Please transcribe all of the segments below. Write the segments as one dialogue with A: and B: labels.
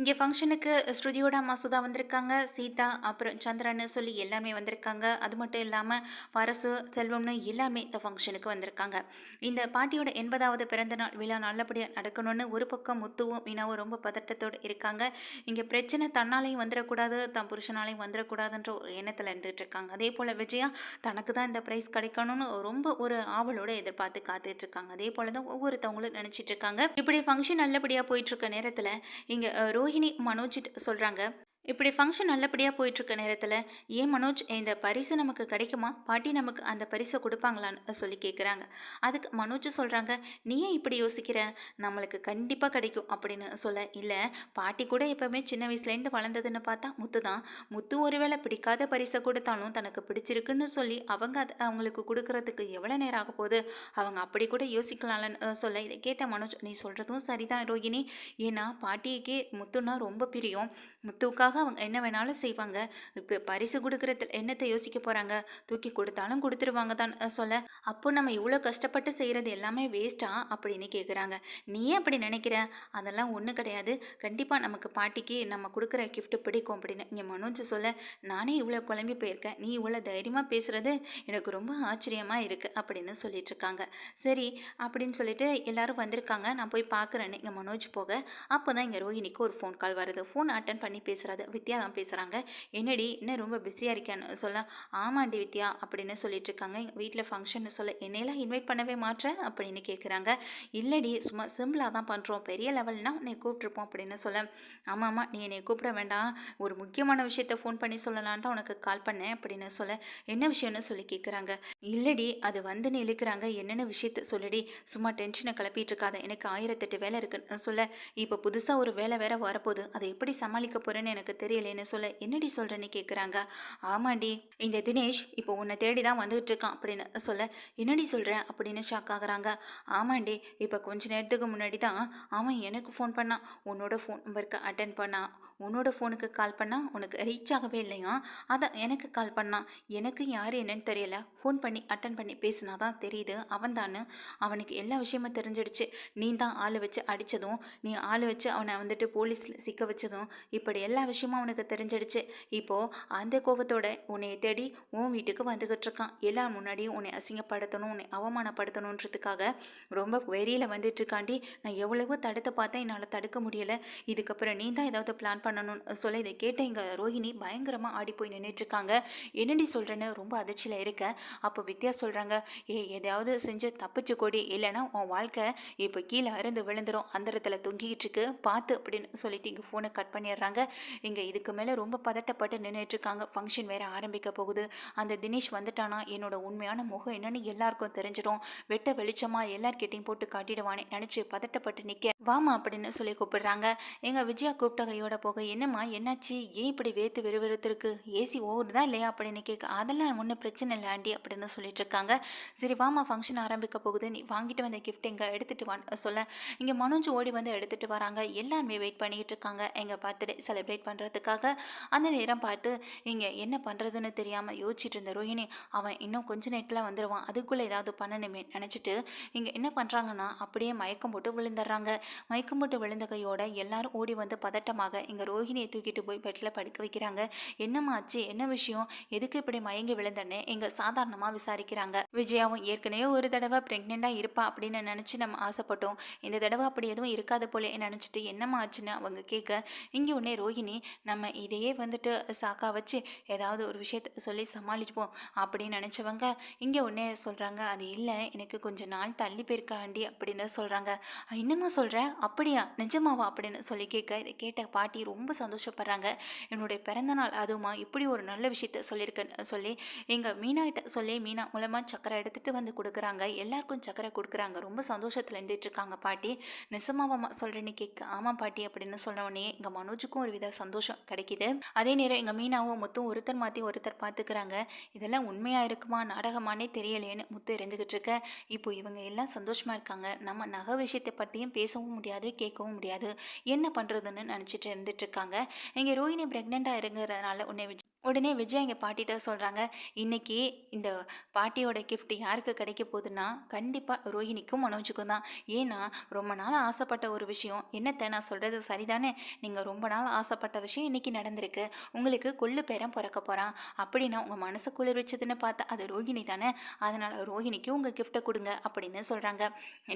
A: இங்கே ஃபங்க்ஷனுக்கு ஸ்ருதியோட அம்மா சுதா வந்திருக்காங்க சீதா அப்புறம் சந்திரன்னு சொல்லி எல்லாமே வந்திருக்காங்க. அது மட்டும் இல்லாமல் பரசு செல்வம்னு எல்லாமே இந்த ஃபங்க்ஷனுக்கு வந்திருக்காங்க. இந்த பாட்டியோட எண்பதாவது பிறந்த நாள் விழா நல்லபடியாக நடக்கணும்னு ஒரு பக்கம் முத்துவும் மீனாவும் ரொம்ப பதட்டத்தோடு இருக்காங்க. இங்கே பிரச்சனை தன்னாலையும் வந்துடக்கூடாது தன் புருஷனாலையும் வந்துடக்கூடாதுன்ற ஒரு எண்ணத்தில் இருந்துகிட்டு இருக்காங்க. அதே போல் விஜயா தனக்கு தான் இந்த ப்ரைஸ் கிடைக்கணும்னு ரொம்ப ஒரு ஆவலோடு எதிர்பார்த்து காத்துட்டு இருக்காங்க. அதே போல் தான் ஒவ்வொருத்தவங்களும் நினச்சிட்டு இருக்காங்க. இப்படி ஃபங்க்ஷன் நல்லபடியாக போயிட்டுருக்க நேரத்தில் இங்கே ரோஹிணி மனோஜித் சொல்கிறாங்க இப்படி ஃபங்க்ஷன் நல்லபடியாக போயிட்டுருக்க நேரத்தில் ஏன் மனோஜ் இந்த பரிசு நமக்கு கிடைக்குமா? பாட்டி நமக்கு அந்த பரிசை கொடுப்பாங்களான்னு சொல்லி கேட்குறாங்க அதுக்கு மனோஜ் சொல்கிறாங்க நீ ஏன் இப்படி யோசிக்கிற? நம்மளுக்கு கண்டிப்பாக கிடைக்கும் அப்படின்னு சொல்ல இல்லை பாட்டி கூட எப்போவுமே சின்ன வயசுலேருந்து வளர்ந்ததுன்னு பார்த்தா முத்து தான். முத்து ஒருவேளை பிடிக்காத பரிசை கொடுத்தாலும் தனக்கு பிடிச்சிருக்குன்னு சொல்லி அவங்க அதை அவங்களுக்கு கொடுக்கறதுக்கு எவ்வளோ நேரம் ஆக போகுது? அவங்க அப்படி கூட யோசிக்கலாம்லன்னு சொல்ல இதை கேட்ட மனோஜ் நீ சொல்கிறதும் சரிதான் ரோகிணி. ஏன்னா பாட்டிக்கே முத்துன்னா ரொம்ப பிரியம். முத்துக்காக அவங்க என்ன வேணாலும் செய்வாங்க. இப்போ பரிசு கொடுக்குறது என்னத்தை யோசிக்க போகிறாங்க தூக்கி கொடுத்தாலும் கொடுத்துருவாங்க தான் சொல்ல. அப்போ நம்ம இவ்வளோ கஷ்டப்பட்டு செய்கிறது எல்லாமே வேஸ்ட்டா அப்படின்னு கேட்குறாங்க நீ ஏன் அப்படி நினைக்கிற? அதெல்லாம் ஒன்றும் கிடையாது. கண்டிப்பாக நமக்கு பாட்டிக்கு நம்ம கொடுக்குற கிஃப்ட் பிடிக்கும் அப்படின்னு. இங்கே மனோஜ் சொல்ல நானே இவ்வளோ குழம்பி போயிருக்கேன். நீ இவ்வளோ தைரியமாக பேசுகிறது எனக்கு ரொம்ப ஆச்சரியமாக இருக்குது அப்படின்னு சொல்லிட்டு இருக்காங்க. சரி அப்படின்னு சொல்லிட்டு எல்லாரும் வந்திருக்காங்க. நான் போய் பார்க்குறேன்னு இங்கே மனோஜ் போக. அப்போ தான் இங்கே ரோஹினிக்கு ஒரு ஃபோன் கால் வருது. ஃபோன் அட்டன் பண்ணி பேசுகிறது வித்யா தான் பேசுகிறாங்க என்னடி என்ன ரொம்ப பிஸியாக இருக்கேன்னு சொல்ல ஆமாண்டி வித்யா அப்படின்னு சொல்லிட்டு இருக்காங்க வீட்டில் ஃபங்க்ஷன் சொல்ல என்னையெல்லாம் இன்வைட் பண்ணவே மாட்டேன் அப்படின்னு கேட்குறாங்க இல்லடி சும்மா சிம்பிளாக தான் பண்ணுறோம் பெரிய லெவல்னா உன்னை கூப்பிட்ருப்போம் அப்படின்னு சொல்ல ஆமாம் ஆமாம் நீ என்னை கூப்பிட வேண்டாம். ஒரு முக்கியமான விஷயத்த ஃபோன் பண்ணி சொல்லலான்னு தான் உனக்கு கால் பண்ணேன் அப்படின்னு சொல்ல என்ன விஷயம்னு சொல்லி கேட்குறாங்க இல்லடி அது வந்து நீ இழுக்கிறாங்க. என்னென்ன விஷயத்த சொல்லடி சும்மா டென்ஷனை கிளப்பிட்டு இருக்காத. எனக்கு ஆயிரத்தெட்டு வேலை இருக்குன்னு சொல்ல இப்போ புதுசாக ஒரு வேலை வேற வரப்போகுது. அதை எப்படி சமாளிக்க போகிறேன்னு எனக்கு தெரியலேன்னு சொல்ல என்னடி சொல்கிறேன்னு கேட்குறாங்க ஆமாண்டி இந்த தினேஷ் இப்போ உன்னை தேடி தான் வந்துகிட்டு இருக்கான் அப்படின்னு சொல்ல என்னடி சொல்கிறேன் அப்படின்னு ஷாக் ஆகுறாங்க. ஆமாண்டி இப்போ கொஞ்ச நேரத்துக்கு முன்னாடி தான் அவன் எனக்கு ஃபோன் பண்ணான். உன்னோட ஃபோன் நம்பருக்கு அட்டன் பண்ணான். உன்னோட ஃபோனுக்கு கால் பண்ணால் உனக்கு ரீச் ஆகவே இல்லையா? அதான் எனக்கு கால் பண்ணான் எனக்கு யார் என்னன்னு தெரியல. ஃபோன் பண்ணி அட்டன் பண்ணி பேசினா தான் தெரியுது. அவன் தானு. அவனுக்கு எல்லா விஷயமும் தெரிஞ்சிடுச்சு. நீ தான் ஆள் வச்சு அடித்ததும் நீ ஆள் வச்சு அவனை வந்துட்டு போலீஸில் சிக்க வச்சதும் இப்படி எல்லா விஷயமும் அவனுக்கு தெரிஞ்சிடுச்சு. இப்போது அந்த கோபத்தோட உன்னை தேடி உன் வீட்டுக்கு வந்துக்கிட்டு இருக்கான். எல்லார் முன்னாடியும் உன்னை அசிங்கப்படுத்தணும் உன்னை அவமானப்படுத்தணுன்றதுக்காக ரொம்ப வெறியில் வந்துட்டு இருக்காண்டி. நான் எவ்வளவோ தடுத்து பார்த்தேன். என்னால் தடுக்க முடியலை. இதுக்கப்புறம் நீ தான் ஏதாவது பிளான் பண்ண பண்ணணும்னு சொல்ல இதை கேட்ட இங்கே ரோஹிணி பயங்கரமாக ஆடி போய் நின்றுட்டுருக்காங்க என்னடி சொல்கிறேன்னு ரொம்ப அதிர்ச்சியில் இருக்க. அப்போ வித்யா சொல்கிறாங்க ஏ எதையாவது செஞ்சு தப்பிச்சு கொடி. இல்லைன்னா உன் வாழ்க்கை இப்போ கீழே அருந்து விழுந்துரும். அந்தரத்தில் தொங்கிக்கிட்டு இருக்கு பார்த்து அப்படின்னு சொல்லிட்டு இங்கே ஃபோனை கட் பண்ணிடுறாங்க. இங்கே இதுக்கு மேலே ரொம்ப பதட்டப்பட்டு நின்றுட்டு இருக்காங்க ஃபங்க்ஷன் வேறு ஆரம்பிக்க போகுது. அந்த தினேஷ் வந்துட்டானா? என்னோட உண்மையான முகம் என்னன்னு எல்லாருக்கும் தெரிஞ்சிடும். வெட்ட வெளிச்சமாக எல்லார்கிட்டையும் போட்டு காட்டிடுவானே. நினச்சி பதட்டப்பட்டு நிற்க வாமா அப்படின்னு சொல்லி கூப்பிடுறாங்க. எங்கள் விஜயா கூப்பிட்ட கையோட அப்போ என்னம்மா என்னாச்சு? ஏன் இப்படி வேத்து விறுவிறுத்திருக்கு? ஏசி ஓடுதா இல்லையா அப்படின்னு கேட்க அதெல்லாம் ஒன்றும் பிரச்சனை இல்லை ஆண்டி அப்படின்னு சொல்லிட்டு இருக்காங்க. சரி வாமா ஃபங்க்ஷன் ஆரம்பிக்க போகுது. நீ வாங்கிட்டு வந்த கிஃப்ட் எங்கே எடுத்துகிட்டு வா சொல்ல இங்கே மனோஜ் ஓடி வந்து எடுத்துகிட்டு வராங்க. எல்லாருமே வெயிட் பண்ணிக்கிட்டு இருக்காங்க. எங்கள் பர்த்டே செலிப்ரேட் பண்ணுறதுக்காக அந்த நேரம் பார்த்து இங்கே என்ன பண்ணுறதுன்னு தெரியாமல் யோசிச்சுட்டு இருந்த ரோஹிணி அவன் இன்னும் கொஞ்ச நேரத்தில் வந்துடுவான் அதுக்குள்ளே ஏதாவது பண்ணணுமே நினச்சிட்டு இங்கே என்ன பண்ணுறாங்கன்னா அப்படியே மயக்கம் போட்டு விழுந்துடுறாங்க. மயக்கம் போட்டு விழுந்த கையோட எல்லாரும் ஓடி வந்து பதட்டமாக இங்கே ரோஹிணியை தூக்கிட்டு போய் பெட்டில் படுக்க வைக்கிறாங்க. என்னம்மா ஆச்சு? என்ன விஷயம்? எதுக்கு இப்படி மயங்கி விழுந்தன்னு எங்கள் சாதாரணமாக விசாரிக்கிறாங்க. விஜயாவும் ஏற்கனவே ஒரு தடவை ப்ரெக்னெண்ட்டாக இருப்பா அப்படின்னு நினச்சி நம்ம ஆசைப்பட்டோம். இந்த தடவை அப்படி எதுவும் இருக்காது போல நினச்சிட்டு என்னம்மா ஆச்சுன்னு அவங்க கேட்க இங்கே உடனே ரோஹிணி நம்ம இதையே வந்துட்டு சாக்கா வச்சு ஏதாவது ஒரு விஷயத்த சொல்லி சமாளிப்போம் அப்படின்னு நினச்சவங்க இங்கே உடனே சொல்கிறாங்க அது இல்லை எனக்கு கொஞ்சம் நாள் தள்ளி போயிருக்காண்டி அப்படின்னு சொல்கிறாங்க என்னம்மா சொல்கிற அப்படியா? நிஜமாவா? அப்படின்னு சொல்லி கேட்க இதை கேட்ட பாட்டி ரொம்ப சந்தோஷப்படுறாங்க. என்னுடைய பிறந்தநாள் அதுவுமா இப்படி ஒரு நல்ல விஷயத்த சொல்லியிருக்க சொல்லி எங்கள் மீனாகிட்ட சொல்லி மீனா மூலமாக சக்கரை எடுத்துகிட்டு வந்து கொடுக்குறாங்க. எல்லாருக்கும் சக்கரை கொடுக்குறாங்க. ரொம்ப சந்தோஷத்தில் இருந்துகிட்ருக்காங்க பாட்டி. நிசமாவாமா சொல்கிறேன்னு கேட்க ஆமாம் பாட்டி அப்படின்னு சொன்ன உடனே எங்கள் மனோஜுக்கும் ஒரு வித சந்தோஷம் கிடைக்கிது. அதே நேரம் எங்கள் மீனாவும் மொத்தம் ஒருத்தர் மாற்றி ஒருத்தர் பார்த்துக்கிறாங்க இதெல்லாம் உண்மையாக இருக்குமா நாடகமானே தெரியலையேன்னு முத்து இருந்துக்கிட்டு இருக்க இப்போ இவங்க எல்லாம் சந்தோஷமாக இருக்காங்க. நம்ம நகை விஷயத்தை பற்றியும் பேசவும் முடியாது கேட்கவும் முடியாது. என்ன பண்ணுறதுன்னு நினச்சிட்டு இருந்துட்டு இருக்காங்க இங்கே ரோஹிணி ப்ரெக்னெண்ட்டாக இருக்கிறதுனால உன்னை உடனே விஜய் எங்கள் பாட்டிகிட்ட சொல்கிறாங்க இன்றைக்கி இந்த பாட்டியோட கிஃப்ட் யாருக்கு கிடைக்க போகுதுன்னா கண்டிப்பாக ரோஹினிக்கும் மனோஜுக்கும் தான். ஏன்னா ரொம்ப நாள் ஆசைப்பட்ட ஒரு விஷயம். என்னத்தை நான் சொல்கிறது சரிதானே? நீங்கள் ரொம்ப நாள் ஆசைப்பட்ட விஷயம் இன்றைக்கி நடந்திருக்கு. உங்களுக்கு கொள்ளு பேரன் பிறக்க போகிறான் அப்படின்னா உங்கள் மனசு குளிர்விச்சதுன்னு பார்த்தா அது ரோஹிணி தானே? அதனால் ரோஹிணிக்கு உங்கள் கிஃப்ட்டை கொடுங்க அப்படின்னு சொல்கிறாங்க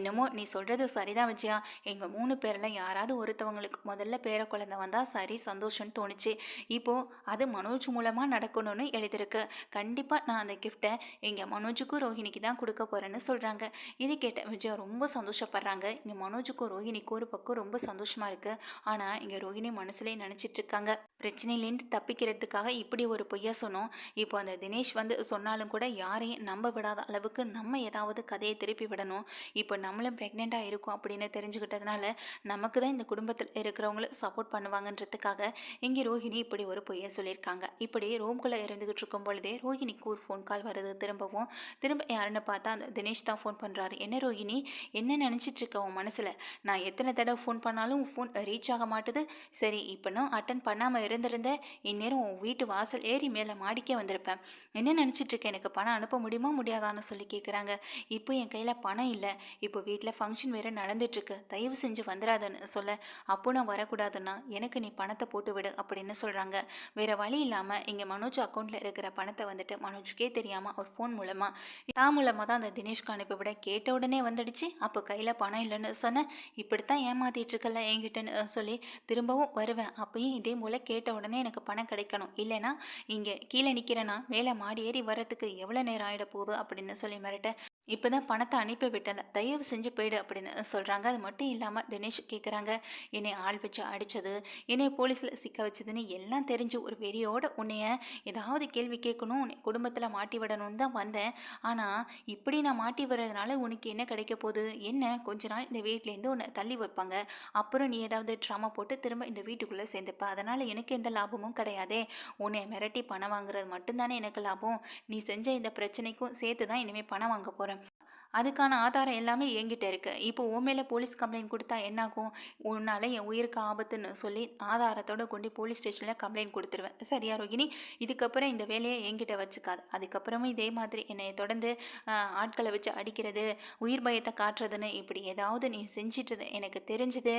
A: என்னமோ நீ சொல்கிறது சரிதான் விஜயா? எங்கள் மூணு பேரில் யாராவது ஒருத்தவங்களுக்கு முதல்ல பேர குழந்தை வந்தால் சரி சந்தோஷம்னு தோணுச்சு. இப்போது அது மனோஜ் மூலமாக நடக்கணும்னு எழுதியிருக்கு. கண்டிப்பாக நான் அந்த கிஃப்ட்டை எங்கள் மனோஜுக்கும் ரோஹிணிக்கு தான் கொடுக்க போகிறேன்னு சொல்கிறாங்க இது கேட்ட விஜயா ரொம்ப சந்தோஷப்படுறாங்க. இங்கே மனோஜுக்கும் ரோஹிணிக்கும் ஒரு பக்கம் ரொம்ப சந்தோஷமாக இருக்குது ஆனால் இங்கே ரோஹிணி மனசுலேயே நினச்சிட்டு இருக்காங்க. பிரச்சனையிலேருந்து தப்பிக்கிறதுக்காக இப்படி ஒரு பொய்யா சொன்னோம். இப்போ அந்த தினேஷ் வந்து சொன்னாலும் கூட யாரையும் நம்ப விடாத அளவுக்கு நம்ம ஏதாவது கதையை திருப்பி விடணும். இப்போ நம்மளும் ப்ரெக்னெண்ட்டாக இருக்கும் அப்படின்னு தெரிஞ்சுக்கிட்டதுனால நமக்கு தான் இந்த குடும்பத்தில் இருக்கிறவங்களும் சப்போர்ட் பண்ணுவாங்கன்றதுக்காக இங்கே ரோஹிணி இப்படி ஒரு பொய்யை சொல்லியிருக்காங்க. இப்படி ரூம்குள்ளே இருந்துகிட்டு இருக்கும் பொழுதே ரோஹினிக்கு ஒரு ஃபோன் கால் வருது. திரும்பவும் திரும்ப யாருன்னு பார்த்தா அந்த தினேஷ் தான் ஃபோன் பண்ணுறாரு என்ன ரோஹிணி என்ன நினச்சிட்டு இருக்க உன் மனசில்? நான் எத்தனை தடவை ஃபோன் பண்ணாலும் ஃபோன் ரீச் ஆக மாட்டுது. சரி இப்போ நான் அட்டன் பண்ணாமல் இருந்திருந்த இந்நேரம் உன் வீட்டு வாசல் ஏறி மேலே மாடிக்கே வந்திருப்பேன். என்ன நினச்சிட்டு எனக்கு பணம் அனுப்ப முடியுமா முடியாதான்னு சொல்லி கேட்குறாங்க இப்போ என் கையில் பணம் இல்லை. இப்போ வீட்டில் ஃபங்க்ஷன் வேறு நடந்துட்டுருக்கு தயவு செஞ்சு வந்துடாதன்னு சொல்ல. அப்போ நான் வரக்கூடாதுன்னா எனக்கு நீ பணத்தை போட்டு விடு அப்படின்னு சொல்கிறாங்க வேறு வழி இல்லாமல் இங்கே மனோஜ் அக்கௌண்ட்டில் இருக்கிற பணத்தை வந்துட்டு மனோஜுக்கே தெரியாமல் ஒரு ஃபோன் மூலமாக தான் மூலமாக தான் அந்த தினேஷ்க்கு அனுப்பிவிட கேட்ட உடனே வந்துடுச்சு. அப்போ கையில் பணம் இல்லைன்னு சொன்னேன் இப்படித்தான் தான் ஏமாத்திட்டுருக்கல என்கிட்டன்னு சொல்லி திரும்பவும் வருவேன். அப்பயும் இதே போல் கேட்ட உடனே எனக்கு பணம் கிடைக்கணும். இல்லைன்னா இங்கே கீழே நிற்கிறேன்னா மேலே மாடி ஏறி வர்றதுக்கு எவ்வளோ நேரம் ஆகிட போகுது அப்படின்னு சொல்லி மிரட்ட இப்போ தான் பணத்தை அனுப்பி விட்டேன் தயவு செஞ்சு போயிடு அப்படின்னு சொல்கிறாங்க அது மட்டும் இல்லாமல் தினேஷ் கேட்குறாங்க என்னை ஆள் வச்சு அடித்தது என்னை போலீஸில் சிக்க வச்சதுன்னு எல்லாம் தெரிஞ்சு ஒரு வெறியோட உன்னைய ஏதாவது கேள்வி கேட்கணும் உன்னை குடும்பத்தில் மாட்டி விடணும்னு தான் வந்தேன். ஆனால் இப்படி நான் மாட்டி வர்றதுனால உனக்கு என்ன கிடைக்க போகுது? என்ன? கொஞ்ச நாள் இந்த வீட்டிலேருந்து உன்னை தள்ளி வைப்பாங்க. அப்புறம் நீ ஏதாவது ட்ராமா போட்டு திரும்ப இந்த வீட்டுக்குள்ளே சேர்ந்துப்ப. அதனால் எனக்கு எந்த லாபமும் கிடையாதே. உன்னை மிரட்டி பணம் வாங்குறது மட்டும்தானே எனக்கு லாபம். நீ செஞ்ச இந்த பிரச்சனைக்கும் சேர்த்து தான் இனிமேல் பணம் வாங்க போகிறேன் அதுக்கான ஆதாரம் எல்லாமே என்கிட்ட இருக்குது இப்போ உன் மேலே போலீஸ் கம்ப்ளைண்ட் கொடுத்தா என்னாகும்? உன்னால் என் உயிருக்கு ஆபத்துன்னு சொல்லி ஆதாரத்தோட கொண்டு போலீஸ் ஸ்டேஷனில் கம்ப்ளைண்ட் கொடுத்துருவேன். சரியா ரோகிணி? இதுக்கப்புறம் இந்த வேலையை என்கிட்ட வச்சுக்காது. அதுக்கப்புறமும் இதே மாதிரி என்னை தொடர்ந்து ஆட்களை வச்சு அடிக்கிறது உயிர் பயத்தை காட்டுறதுன்னு இப்படி ஏதாவது நீ செஞ்சிட்டது எனக்கு தெரிஞ்சது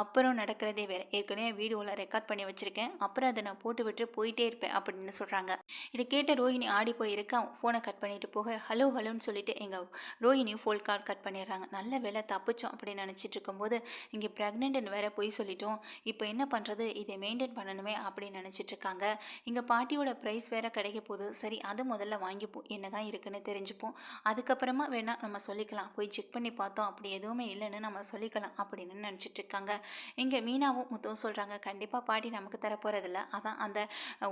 A: அப்புறம் நடக்கிறதே வேறு. ஏற்கனவே வீடியோவில் ரெக்கார்ட் பண்ணி வச்சுருக்கேன். அப்புறம் அதை நான் போட்டு விட்டு போயிட்டே இருப்பேன் அப்படின்னு சொல்கிறாங்க இதை கேட்ட ரோஹிணி ஆடி போயிருக்கா ஃபோனை கட் பண்ணிட்டு போக ஹலோ ஹலோன்னு சொல்லிட்டு எங்கள் ரோஹி ரோஹினியும் ஃபோல் கார்டு கட் பண்ணிடுறாங்க. நல்ல வேலை தப்பிச்சோம் அப்படின்னு நினச்சிட்டு இருக்கும்போது இங்கே ப்ரெக்னென்ட்னு வேற போய் சொல்லிட்டோம். இப்போ என்ன பண்ணுறது இதை மெயின்டைன் பண்ணணுமே அப்படின்னு நினச்சிட்டு இருக்காங்க. இங்கே பாட்டியோட ப்ரைஸ் வேற கிடைக்க போகுது. சரி அது முதல்ல வாங்கிப்போம். என்ன தான் இருக்குன்னு தெரிஞ்சுப்போம். அதுக்கப்புறமா வேணால் நம்ம சொல்லிக்கலாம். போய் செக் பண்ணி பார்த்தோம். அப்படி எதுவுமே இல்லைன்னு நம்ம சொல்லிக்கலாம் அப்படின்னு நினச்சிட்டு இருக்காங்க. இங்கே மீனாவும் முத்துவும் சொல்கிறாங்க கண்டிப்பாக பாட்டி நமக்கு தரப்போகிறதில்ல அதான் அந்த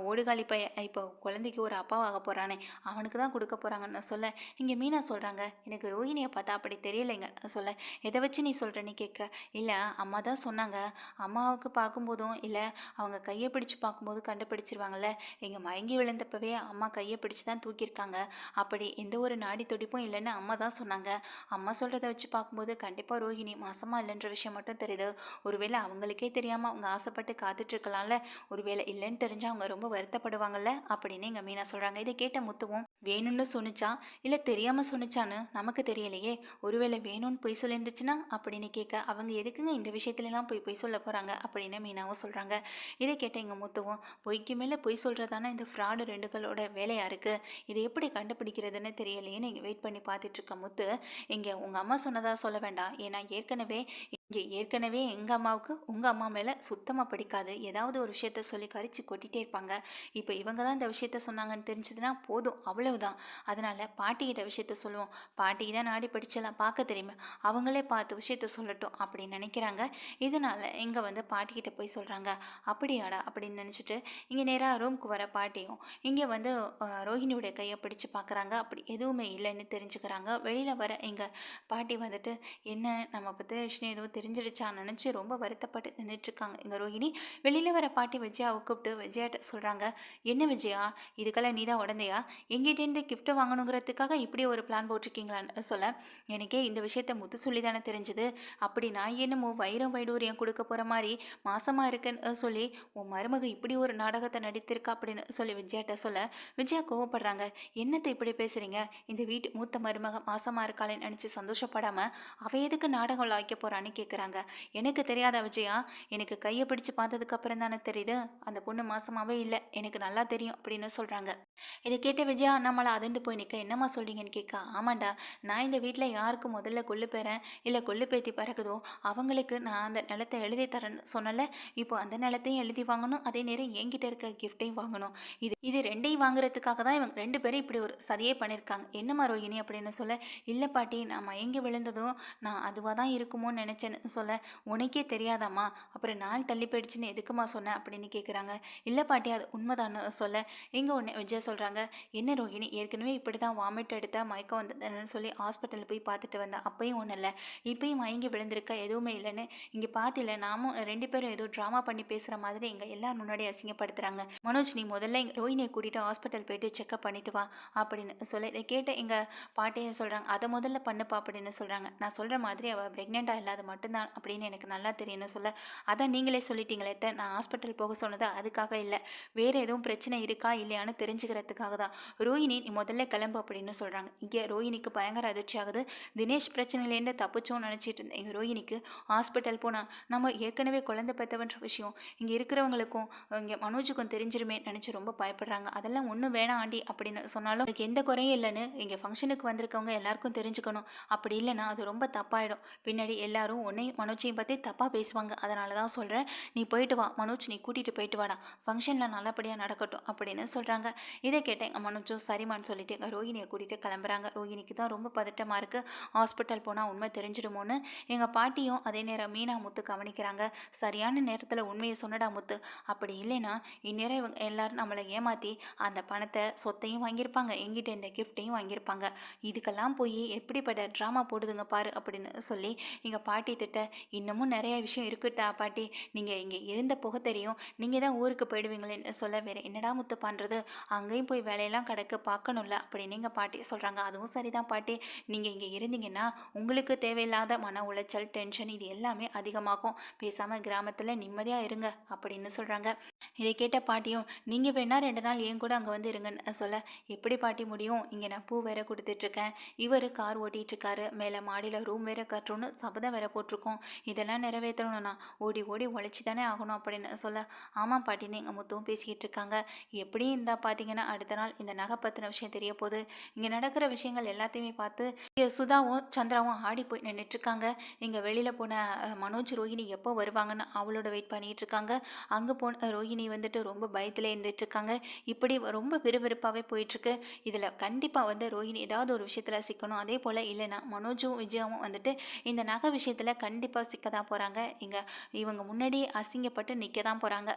A: ஓடுகாலி பைய இப்போ குழந்தைக்கு ஒரு அப்பாவாக போகிறானே அவனுக்கு தான் கொடுக்க போகிறாங்கன்னு சொல்ல இங்கே மீனா சொல்கிறாங்க எனக்கு ரோஹிணியை பார்த்தா அப்படி தெரியலைங்க. சொல்ல எதை வச்சு நீ சொல்கிறேன்னு கேட்க. இல்லை அம்மா தான் சொன்னாங்க. அம்மாவுக்கு பார்க்கும்போதும் இல்லை அவங்க கையை பிடிச்சு பார்க்கும்போது கண்டுபிடிச்சிருவாங்கல்ல. எங்கள் மயங்கி விழுந்தப்பவே அம்மா கையை பிடிச்சி தான் தூக்கியிருக்காங்க. அப்படி எந்த ஒரு நாடி துடிப்பும் இல்லைன்னு அம்மா தான் சொன்னாங்க. அம்மா சொல்கிறத வச்சு பார்க்கும்போது கண்டிப்பாக ரோஹிணி மாசமாக இல்லைன்ற விஷயம் மட்டும் தெரியுது. ஒருவேளை அவங்களுக்கே தெரியாமல் அவங்க ஆசைப்பட்டு காத்துட்ருக்கலாம்ல ஒருவேளை இல்லைன்னு தெரிஞ்சால் அவங்க ரொம்ப வருத்தப்படுவாங்கள்ல அப்படின்னு எங்கள் மீனா சொல்கிறாங்க இதை கேட்ட முத்துவும் வேணும்னு சொன்னிச்சா? இல்லை தெரியாமல் சொன்னிச்சான்னு? நமக்கு தெரியலையே. ஒருவேளை வேணும்னு பொய் சொல்லிருந்துச்சுன்னா அப்படின்னு கேட்க அவங்க எதுக்குங்க இந்த விஷயத்துலலாம் போய் பொய் சொல்ல போகிறாங்க அப்படின்னு மீனாவும் சொல்கிறாங்க இதை கேட்ட எங்கள் முத்துவும் பொய்க்கு மேலே பொய் சொல்கிறதான இந்த ஃப்ராடு ரெண்டுகளோட வேலையாக இருக்குது இதை எப்படி கண்டுபிடிக்கிறதுன்னு தெரியலையேன்னு இங்கே வெயிட் பண்ணி பார்த்துட்ருக்க முத்து இங்கே உங்கள் அம்மா சொன்னதாக சொல்ல வேண்டாம். ஏன்னா ஏற்கனவே இங்கே ஏற்கனவே எங்கள் அம்மாவுக்கு உங்கள் அம்மா மேலே சுத்தமாக பிடிக்காது. ஏதாவது ஒரு விஷயத்த சொல்லி கரிச்சு கொட்டிகிட்டே இருப்பாங்க. இப்போ இவங்க தான் இந்த விஷயத்த சொன்னாங்கன்னு தெரிஞ்சதுன்னா போதும் அவ்வளவுதான். அதனால் பாட்டிக்கிட்ட விஷயத்த சொல்லுவோம். பாட்டிக்கு தான் நாடி படிச்செல்லாம் பார்க்க தெரியுமா அவங்களே பார்த்து விஷயத்த சொல்லட்டும் அப்படின்னு நினைக்கிறாங்க. இதனால் இங்கே வந்து பாட்டிக்கிட்ட போய் சொல்கிறாங்க அப்படியாடா அப்படின்னு நினச்சிட்டு இங்கே நேராக ரூமுக்கு வர பாட்டியும் இங்கே வந்து அஹ், கையை பிடிச்சு பார்க்குறாங்க அப்படி எதுவுமே இல்லைன்னு தெரிஞ்சுக்கிறாங்க. வெளியில் வர எங்கள் பாட்டி வந்துட்டு என்ன நம்ம பற்றி விஷயம் எதுவும் தெரிஞ்சிடுச்சா நினச்சி ரொம்ப வருத்தப்பட்டு நின்றுட்டுருக்காங்க எங்கள் ரோஹிணி வெளியில் வர பாட்டி விஜயாவை கூப்பிட்டு விஜயாட்ட சொல்கிறாங்க என்ன விஜயா இதுக்கெல்லாம் நீ தான் உடந்தையா? எங்கிட்டேருந்து கிஃப்ட்டை வாங்கணுங்கிறதுக்காக இப்படி ஒரு பிளான் போட்டிருக்கீங்களான்னு சொல்ல. எனக்கே இந்த விஷயத்த முத்து சொல்லி தானே தெரிஞ்சுது. அப்படி நான் என்னமோ வைரம் வைடூரியம் கொடுக்க போகிற மாதிரி மாசமாக இருக்கேன்னு சொல்லி உன் மருமக இப்படி ஒரு நாடகத்தை நடித்திருக்கா? அப்படின்னு சொல்லி விஜயாட்ட சொல்ல விஜயா கோவப்படுறாங்க. என்னத்தை இப்படி பேசுகிறீங்க இந்த வீட்டு மூத்த மருமக மாசமாக இருக்காளேன்னு நினச்சி சந்தோஷப்படாமல் அவ எதுக்கு நாடகம் வைக்க போகிறான்னு கேட்குறாங்க எனக்கு தெரியாதா விஜயா எனக்கு கையை பிடிச்சு பார்த்ததுக்கப்புறம் தானே தெரியுது. அந்த பொண்ணு மாசமாகவே இல்லை. எனக்கு நல்லா தெரியும் அப்படின்னு சொல்கிறாங்க இதை கேட்ட விஜயா அண்ணாமலை அதுண்டு போய் நிற்க என்னம்மா சொல்கிறீங்கன்னு கேட்க ஆமாண்டா நான் இந்த வீட்டில் யாருக்கு முதல்ல கொள்ளு பேரன்? இல்லை கொள்ளு பேத்தி பிறகுதோ அவங்களுக்கு நான் அந்த நிலத்தை எழுதி தரேன்னு சொன்னல இப்போ அந்த நிலத்தையும் எழுதி வாங்கணும். அதே நேரம் என்கிட்ட இருக்க கிஃப்ட்டையும் வாங்கணும். இது இது ரெண்டையும் வாங்குறதுக்காக தான் இவங்க ரெண்டு பேரும் இப்படி ஒரு சதியே பண்ணியிருக்காங்க என்னம்மா ரோஹிணி அப்படின்னு சொல்ல இல்லை பாட்டி நான் மயங்கி விழுந்ததும் நான் அதுவாக தான் இருக்குமோன்னு நினச்சேன் சொல்ல உனக்கே தெரியாதாம்மா? அப்புறம் நாள் தள்ளி போயிடுச்சுன்னு எதுக்குமா சொன்னேன் அப்படின்னு கேட்குறாங்க இல்லை பாட்டி அது உண்மைதான்னு சொல்ல. எங்கே ஒன்று விஜய் சொல்கிறாங்க என்ன ரோஹிணி? ஏற்கனவே இப்படி தான் வாமிட் எடுத்தா மயக்கம் வந்ததுன்னு சொல்லி ஹாஸ்பிட்டலில் போய் பார்த்துட்டு வந்தேன் அப்பயும் ஒன்றும் இல்லை. இப்பயும் மயங்கி விழுந்திருக்கா? எதுவுமே இல்லைன்னு. இங்கே பார்த்தில நாமும் ரெண்டு பேரும் ஏதோ ட்ராமா பண்ணி பேசுகிற மாதிரி எங்கள் எல்லாரும் முன்னாடி அசிங்கப்படுத்துகிறாங்க மனோஜ் நீ முதல்ல எங்கள் ரோஹினியை கூட்டிகிட்டு ஹாஸ்பிட்டல் போயிட்டு செக்அப் பண்ணிட்டு வா அப்படின்னு சொல்ல இதை கேட்ட எங்கள் பாட்டியை சொல்கிறாங்க அதை முதல்ல பண்ணுப்பா அப்படின்னு சொல்கிறாங்க நான் சொல்கிற மாதிரி அவள் ப்ரெக்னெண்ட்டாக இல்லாத மட்டும் மட்டும்தான் அப்படின்னு எனக்கு நல்லா தெரியணும் சொல்ல. அதான் நீங்களே சொல்லிட்டீங்களே அத்தை, நான் ஹாஸ்பிட்டல் போக சொன்னது அதுக்காக இல்லை. வேறு எதுவும் பிரச்சனை இருக்கா இல்லையான்னு தெரிஞ்சுக்கிறதுக்காக தான். ரோஹிணி நீ முதல்ல கிளம்பு அப்படின்னு சொல்கிறாங்க இங்கே ரோஹிணிக்கு பயங்கர அதிர்ச்சி ஆகுது. தினேஷ் பிரச்சனையிலேருந்து தப்பிச்சோன்னு நினச்சிட்டு இருந்தேன் எங்கள் ரோஹிணிக்கு ஹாஸ்பிட்டல் போனால் நம்ம ஏற்கனவே குழந்தை பெற்றவன்ற விஷயம். இங்கே இருக்கிறவங்களுக்கும் இங்கே மனோஜுக்கும் தெரிஞ்சிருமே நினச்சி ரொம்ப பயப்படுறாங்க. அதெல்லாம் ஒன்றும் வேணாம் ஆண்டி அப்படின்னு சொன்னாலும் எனக்கு எந்த குறையும் இல்லைன்னு இங்கே ஃபங்க்ஷனுக்கு வந்திருக்கவங்க எல்லாருக்கும் தெரிஞ்சுக்கணும். அப்படி இல்லைன்னா அது ரொம்ப தப்பாயிடும். பின்னாடி எல்லாரும் ஒன்று உடனே மனோஜையும் பற்றி தப்பாக பேசுவாங்க. அதனால தான் சொல்கிறேன் நீ போயிட்டு வா. மனோஜ் நீ கூட்டிகிட்டு போயிட்டு வாடா. ஃபங்க்ஷனில் நல்லபடியாக நடக்கட்டும் அப்படின்னு சொல்கிறாங்க இதை கேட்டேன். மனோஜும் சரிமான்னு சொல்லிட்டு எங்கள் ரோஹிணியை கூட்டிகிட்டு கிளம்புறாங்க. ரோஹிணிக்கு தான் ரொம்ப பதட்டமாக இருக்குது ஹாஸ்பிட்டல் போனால் உண்மை தெரிஞ்சிடுமோன்னு எங்கள் பாட்டியும் அதே நேரம் மீனா முத்து கவனிக்கிறாங்க. சரியான நேரத்தில் உண்மையை சொன்னடா முத்து. அப்படி இல்லைன்னா இந்நேரம் இவங்க எல்லோரும் நம்மளை ஏமாற்றி அந்த பணத்தை சொத்தையும் வாங்கியிருப்பாங்க. எங்கிட்ட இந்த கிஃப்ட்டையும் வாங்கியிருப்பாங்க. இதுக்கெல்லாம் போய் எப்படிப்பட்ட ட்ராமா போடுதுங்க பாரு அப்படின்னு சொல்லி எங்கள் பாட்டி கிட்ட இன்னமும் நிறைய விஷயம் இருக்குட்டா பாட்டி. நீங்கள் இங்கே இருந்த புகை தெரியும். நீங்கள் தான் ஊருக்கு போயிடுவீங்களேன்னு சொல்ல வேறு என்னடா முத்து பண்ணுறது அங்கேயும் போய் வேலையெல்லாம் கிடக்க பார்க்கணும்ல அப்படின்னு எங்கள் பாட்டி. சொல்கிறாங்க அதுவும் சரிதான் பாட்டி. நீங்கள் இங்கே இருந்தீங்கன்னா உங்களுக்கு தேவையில்லாத மன உளைச்சல் டென்ஷன் இது எல்லாமே அதிகமாகும். பேசாமல் கிராமத்தில் நிம்மதியாக இருங்க அப்படின்னு சொல்கிறாங்க இதை கேட்ட பாட்டியும் நீங்கள் வேணா ரெண்டு நாள் ஏன் கூட அங்கே வந்து இருங்கன்னு சொல்ல எப்படி பாட்டி முடியும்? இங்கே நான் பூ வேற கொடுத்துட்ருக்கேன் இவர் கார் ஓட்டிகிட்ருக்காரு மேலே மாடியில் ரூம் வேற கட்டுறோன்னு சபதம் வேற போட்டிருக்கோம். இதெல்லாம் நிறைவேற்றணும்னா ஓடி ஓடி உழைச்சி தானே ஆகணும் அப்படின்னு சொல்ல ஆமாம் பாட்டின்னு எங்கள் முத்துவும் பேசிக்கிட்டு இருக்காங்க. எப்படியும் இருந்தால் பார்த்தீங்கன்னா அடுத்த நாள் இந்த நகை பற்றின விஷயம் தெரிய போகுது இங்கே நடக்கிற விஷயங்கள் எல்லாத்தையுமே பார்த்து சுதாவும் சந்திராவும் ஆடி போய் நின்றுட்டுருக்காங்க இங்கே வெளியில் போன மனோஜ் ரோஹிணி எப்போ வருவாங்கன்னு அவளோட வெயிட் பண்ணிகிட்ருக்காங்க இருக்காங்க. அங்கே போன ரோஹிணி வந்துட்டு ரொம்ப பயத்தில் இருந்துட்டுருக்காங்க இப்படி ரொம்ப விறுவிறுப்பாகவே போயிட்டுருக்கு இதில் கண்டிப்பாக வந்து ரோஹிணி ஏதாவது ஒரு விஷயத்தில் சிக்கணும். அதே போல் இல்லைன்னா மனோஜும் விஜயாவும் வந்துட்டு இந்த நகை விஷயத்தில் கண்டிப்பாக சிக்க தான் போகிறாங்க இங்கே இவங்க முன்னாடியே அசிங்கப்பட்டு நிற்க தான் போகிறாங்க